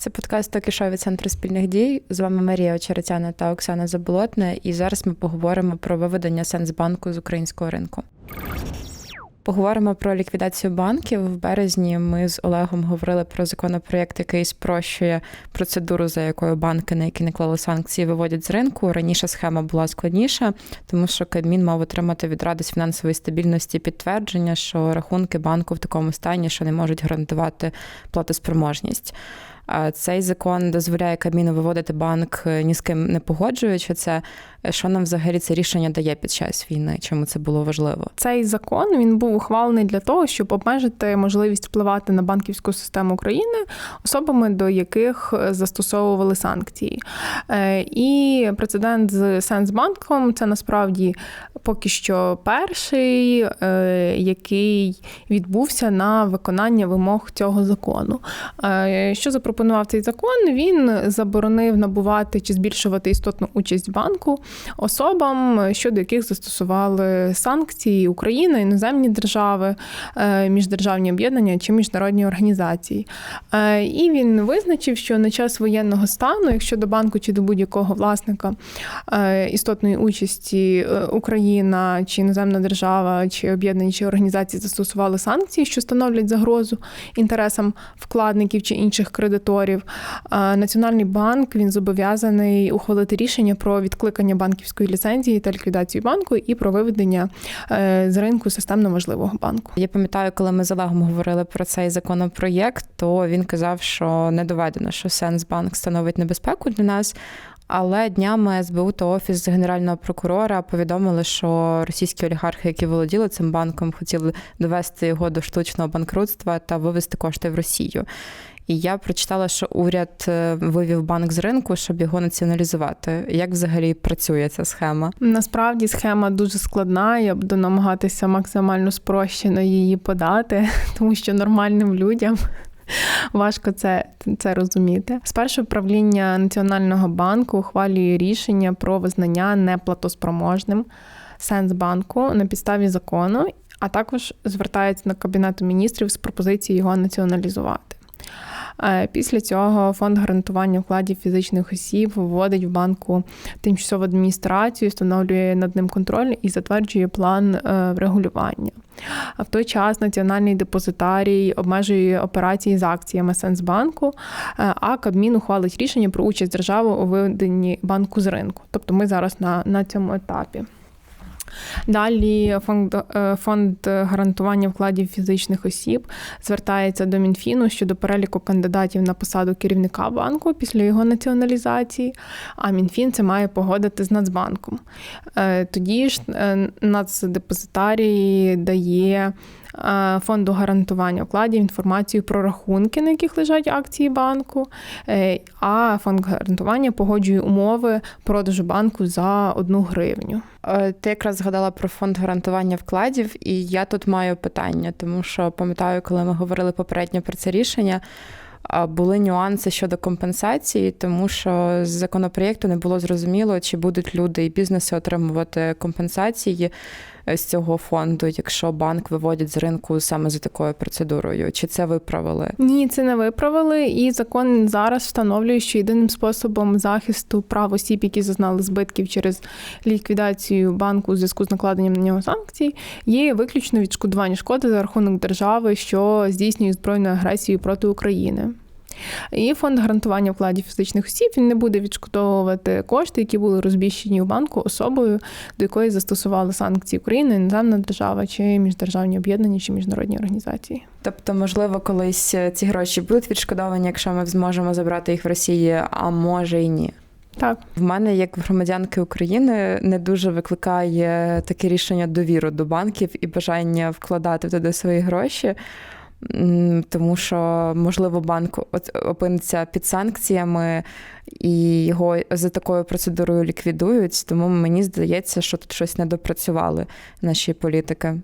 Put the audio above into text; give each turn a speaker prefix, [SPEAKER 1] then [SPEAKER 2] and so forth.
[SPEAKER 1] Це подкаст «Токішо» від центру спільних дій. З вами Марія Очеретяна та Оксана Заболотна. І зараз ми поговоримо про виведення Сенсбанку з українського ринку. Поговоримо про ліквідацію банків. В березні ми з Олегом говорили про законопроєкт, який спрощує процедуру, за якою банки, на які не клали санкції, виводять з ринку. Раніше схема була складніша, тому що Кабмін мав отримати від ради з фінансової стабільності підтвердження, що рахунки банку в такому стані, що не можуть гарантувати платоспроможність. Цей закон дозволяє Кабміну виводити банк е, ні з ким не погоджуючи це. Що нам взагалі це рішення дає під час війни? Чому це було важливо?
[SPEAKER 2] Цей закон він був ухвалений для того, щоб обмежити можливість впливати на банківську систему України особами, до яких застосовували санкції. Е, і прецедент з Сенсбанком це насправді поки що перший, е, який відбувся на виконання вимог цього закону. Що запропонував запропонував цей закон, він заборонив набувати чи збільшувати істотну участь банку особам, щодо яких застосували санкції Україна, іноземні держави, е, міждержавні об'єднання чи міжнародні організації. Е, і він визначив, що на час воєнного стану, якщо до банку чи до будь-якого власника е, істотної участі Україна чи іноземна держава, чи об'єднані чи організації застосували санкції, що становлять загрозу інтересам вкладників чи інших кредиторів, кредиторів. Національний банк він зобов'язаний ухвалити рішення про відкликання банківської ліцензії та ліквідацію банку і про виведення е, з ринку системно важливого банку.
[SPEAKER 1] Я пам'ятаю, коли ми з Олегом говорили про цей законопроєкт, то він казав, що не доведено, що Сенсбанк становить небезпеку для нас. Але днями СБУ та офіс генерального прокурора повідомили, що російські олігархи, які володіли цим банком, хотіли довести його до штучного банкрутства та вивести кошти в Росію. І я прочитала, що уряд е, вивів банк з ринку, щоб його націоналізувати. Як взагалі працює ця схема?
[SPEAKER 2] Насправді схема дуже складна. Я буду намагатися максимально спрощено її подати, тому що нормальним людям. Важко це це розуміти. Спершу правління Національного банку ухвалює рішення про визнання неплатоспроможним Сенсбанку на підставі закону, а також звертається на Кабінету міністрів з пропозицією його націоналізувати. Е, після цього фонд гарантування вкладів фізичних осіб вводить в банку тимчасову адміністрацію, встановлює над ним контроль і затверджує план е, регулювання. А в той час національний депозитарій обмежує операції з акціями Сенсбанку, е, а Кабмін ухвалить рішення про участь держави у виведенні банку з ринку. Тобто ми зараз на, на цьому етапі. Далі фонд е, фонд гарантування вкладів фізичних осіб звертається до Мінфіну щодо переліку кандидатів на посаду керівника банку після його націоналізації. А Мінфін це має погодити з Нацбанком. Е, тоді ж е, Нацдепозитарій дає. Е, фонду гарантування вкладів інформацію про рахунки, на яких лежать акції банку, е, а фонд гарантування погоджує умови продажу банку за одну гривню.
[SPEAKER 1] Е, ти якраз згадала про фонд гарантування вкладів, і я тут маю питання, тому що пам'ятаю, коли ми говорили попередньо про це рішення. Були нюанси щодо компенсації, тому що з законопроєкту не було зрозуміло, чи будуть люди і бізнеси отримувати компенсації з цього фонду, якщо банк виводять з ринку саме за такою процедурою? Чи це виправили?
[SPEAKER 2] Ні, це не виправили. І закон зараз встановлює, що єдиним способом захисту прав осіб, які зазнали збитків через ліквідацію банку у зв'язку з накладенням на нього санкцій, є виключно відшкодування шкоди за рахунок держави, що здійснює збройну агресію проти України. І фонд гарантування вкладів фізичних осіб він не буде відшкодовувати кошти, які були розміщені у банку особою, до якої застосували санкції України, іноземна держава чи міждержавні об'єднання чи міжнародні організації.
[SPEAKER 1] Тобто, можливо, колись ці гроші будуть відшкодовані, якщо ми зможемо забрати їх в Росії, а може і ні.
[SPEAKER 2] Так,
[SPEAKER 1] в мене, як громадянки України, не дуже викликає таке рішення довіру до банків і бажання вкладати туди свої гроші тому що, можливо, банк опиниться під санкціями і його за такою процедурою ліквідують. Тому мені здається, що тут щось не допрацювали наші політики.